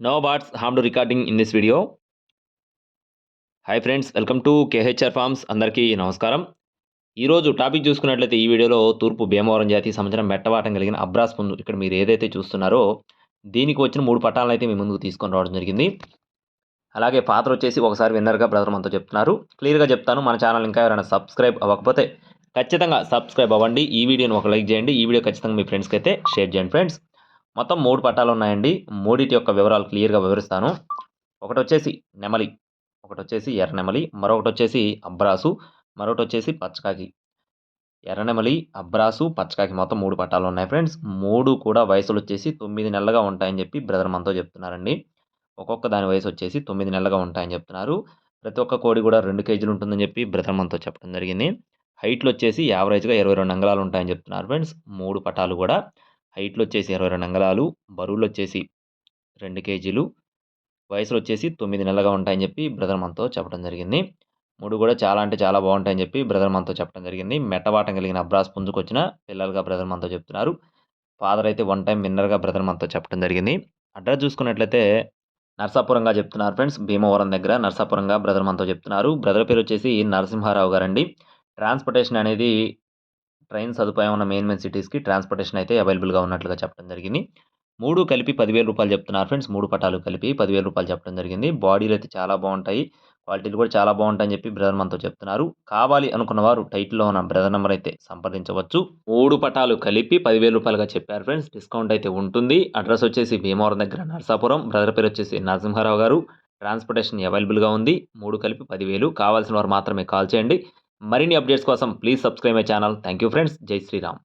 No bots harm to recording in this video hi friends welcome to KHR farms అందరికీ నమస్కారం ఈరోజు topic చూసుకున్నట్లయితే ఈ వీడియోలో తూర్పు భీమవరం జాతి సంవత్సరం మెట్టవాటం కలిగిన అబ్రాస్ పుందు ఇక్కడ మీరు ఏదైతే చూస్తున్నారో దీనికి వచ్చిన మూడు పట్టాలను అయితే మీ ముందుకు తీసుకొని రావడం జరిగింది. అలాగే పాత్ర వచ్చేసి ఒకసారి విన్నర్గా బ్రదర్ మనతో చెప్తున్నారు. క్లియర్గా చెప్తాను. మన ఛానల్ ఇంకా ఎవరైనా సబ్స్క్రైబ్ అవ్వకపోతే ఖచ్చితంగా సబ్స్క్రైబ్ అవ్వండి. ఈ వీడియోని ఒక లైక్ చేయండి. ఈ వీడియో ఖచ్చితంగా మీ ఫ్రెండ్స్కి అయితే షేర్ చేయండి ఫ్రెండ్స్ మొత్తం మూడు పట్టాలు ఉన్నాయండి మూడింటి యొక్క వివరాలు క్లియర్గా వివరిస్తాను. ఒకటి వచ్చేసి నెమలి ఒకటి వచ్చేసి ఎర్రనెమలి మరొకటి వచ్చేసి అబ్రాసు మరొకటి వచ్చేసి పచ్చకాకి ఎర్రనెమలి అబ్రాసు పచ్చకాకి మొత్తం మూడు పట్టాలు ఉన్నాయి ఫ్రెండ్స్. మూడు కూడా వయసులు వచ్చేసి తొమ్మిది నెలలుగా ఉంటాయని చెప్పి బ్రదర్ మనతో చెప్తున్నారండి. ఒక్కొక్క దాని వయసు వచ్చేసి తొమ్మిది నెలలుగా ఉంటాయని చెప్తున్నారు. ప్రతి ఒక్క కోడి కూడా రెండు కేజీలు ఉంటుందని చెప్పి బ్రదర్ మనతో చెప్పడం జరిగింది. హైట్లు వచ్చేసి యావరేజ్గా ఇరవై రెండు అంగళాలు ఉంటాయని చెప్తున్నారు ఫ్రెండ్స్. మూడు పటాలు కూడా. హైట్లు వచ్చేసి ఇరవై రెండు అంగళాలు బరువులు వచ్చేసి రెండు కేజీలు వయసులు వచ్చేసి తొమ్మిది నెలలుగా ఉంటాయని చెప్పి బ్రదర్ మనతో చెప్పడం జరిగింది. మూడు కూడా చాలా అంటే చాలా బాగుంటాయని చెప్పి బ్రదర్ మనతో చెప్పడం జరిగింది. మెట్టవాటం కలిగిన అబ్రాస్ పుంజుకొచ్చిన పిల్లలుగా బ్రదర్ మనతో చెప్తున్నారు. ఫాదర్ అయితే వన్ టైం విన్నర్గా బ్రదర్ మనతో చెప్పడం జరిగింది. అడ్రస్ చూసుకున్నట్లయితే నర్సాపురంగా చెప్తున్నారు ఫ్రెండ్స్. భీమవరం దగ్గర నర్సాపురంగా బ్రదర్ మనతో చెప్తున్నారు. బ్రదర్ పేరు వచ్చేసి నరసింహారావు గారండి. ట్రాన్స్పోర్టేషన్ అనేది ట్రైన్ సదుపాయం ఉన్న మెయిన్ మెయిన్ సిటీస్కి ట్రాన్స్పోర్టేషన్ అయితే అవైలబుల్గా ఉన్నట్లుగా చెప్పడం జరిగింది. మూడు కలిపి పదివేల రూపాయలు చెప్తున్నారు ఫ్రెండ్స్. మూడు పటాలు కలిపి పదివేల రూపాయలు చెప్పడం జరిగింది. బాడీలు అయితే చాలా బాగుంటాయి. క్వాలిటీలు కూడా చాలా బాగుంటాయని చెప్పి బ్రదర్ మనతో చెప్తున్నారు. కావాలి అనుకున్న వారు టైటిల్లో ఉన్న బ్రదర్ నెంబర్ అయితే సంప్రదించవచ్చు. మూడు పటాలు కలిపి పదివేల రూపాయలుగా చెప్పారు ఫ్రెండ్స్. డిస్కౌంట్ అయితే ఉంటుంది. అడ్రస్ వచ్చేసి భీమవరం దగ్గర నర్సాపురం. బ్రదర్ పేరు వచ్చేసి నరసింహారావు గారు. ట్రాన్స్పోర్టేషన్ అవైలబుల్గా ఉంది. మూడు కలిపి పదివేలు. కావాల్సిన వారు మాత్రమే కాల్ చేయండి. మరిన్ని అప్డేట్స్ కోసం please subscribe my channel. Thank you friends జై శ్రీరామ్.